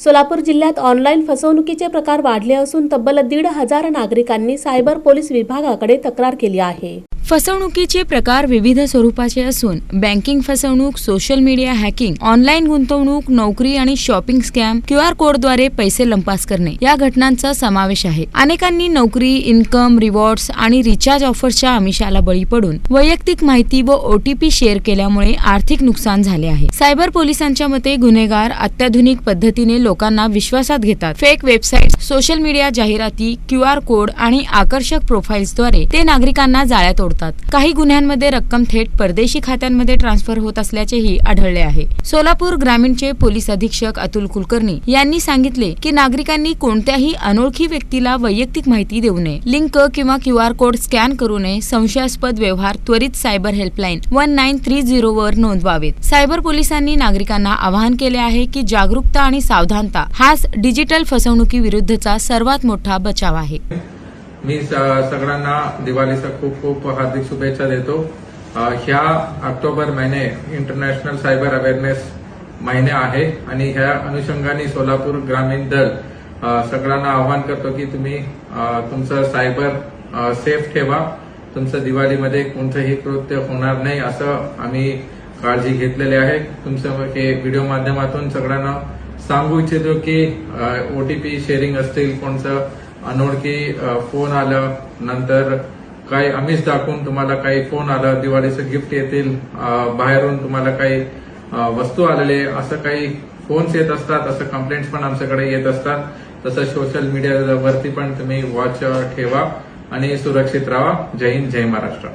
सोलापूर जिल्ह्यात ऑनलाईन फसवणुकीचे प्रकार वाढले असून तब्बल दीड हजार नागरिकांनी सायबर पोलीस विभागाकडे तक्रार केली आहे. फसवणुकीचे प्रकार विविध स्वरूपाचे असून बँकिंग फसवणूक सोशल मीडिया हॅकिंग ऑनलाईन गुंतवणूक नोकरी आणि शॉपिंग स्कॅम क्यू आर कोडद्वारे पैसे लंपास करणे या घटनांचा समावेश आहे. अनेकांनी नोकरी इन्कम रिवॉर्ड्स आणि रिचार्ज ऑफर्सच्या आमिषाला बळी पडून वैयक्तिक माहिती व ओटीपी शेअर केल्यामुळे आर्थिक नुकसान झाले आहे. सायबर पोलिसांच्या मते गुन्हेगार अत्याधुनिक पद्धतीने लोकांना विश्वासात घेतात. फेक वेबसाईट सोशल मीडिया जाहिराती क्यू आर कोड आणि आकर्षक प्रोफाईल्सद्वारे ते नागरिकांना जाळ्या तोडतात होतात. काही गुन्ह्यांमध्ये रक्कम थेट परदेशी खात्यांमध्ये ट्रान्सफर होत असल्याचेही आढळले आहे. सोलापूर ग्रामीणचे पोलीस अधीक्षक अतुल कुलकर्णी यांनी सांगितले की नागरिकांनी कोणत्याही अनोळखी व्यक्तीला वैयक्तिक माहिती देऊ नये. लिंक किंवा क्यू आर कोड स्कॅन करू नये. संशयास्पद व्यवहार त्वरित cyber helpline one nine three zero वर नोंदवावेत. सायबर पोलिसांनी नागरिकांना आवाहन केले आहे की जागरूकता आणि सावधानता हाच डिजिटल फसवणुकीविरुद्धचा सर्वात मोठा बचाव आहे. मी सगळ्यांना दिवाळीचा खूप खूप हार्दिक शुभेच्छा देतो. ह्या ऑक्टोबर महिने इंटरनॅशनल सायबर अवेअरनेस महिने आहे आणि ह्या अनुषंगाने सोलापूर ग्रामीण दल सगळ्यांना आवाहन करतो की तुम्ही तुमचं सायबर सेफ ठेवा. तुमचं दिवाळीमध्ये कोणतंही कृत्य होणार नाही असं आम्ही काळजी घेतलेली आहे. तुमचं हे व्हिडिओ माध्यमातून सगळ्यांना सांगू इच्छितो की ओटीपी शेअरिंग असतील कोणतं अनोळखी फोन आलं नंतर काही आम्हीच दाखवून तुम्हाला काही फोन आलं दिवाळीचं गिफ्ट येतील बाहेरून तुम्हाला काही वस्तू आलेले असं काही फोन्स येत असतात असं कंप्लेंट्स पण आमच्याकडे येत असतात. तसं सोशल मीडियावरती पण तुम्ही वॉच ठेवा आणि सुरक्षित राहा. जय हिंद जय महाराष्ट्र.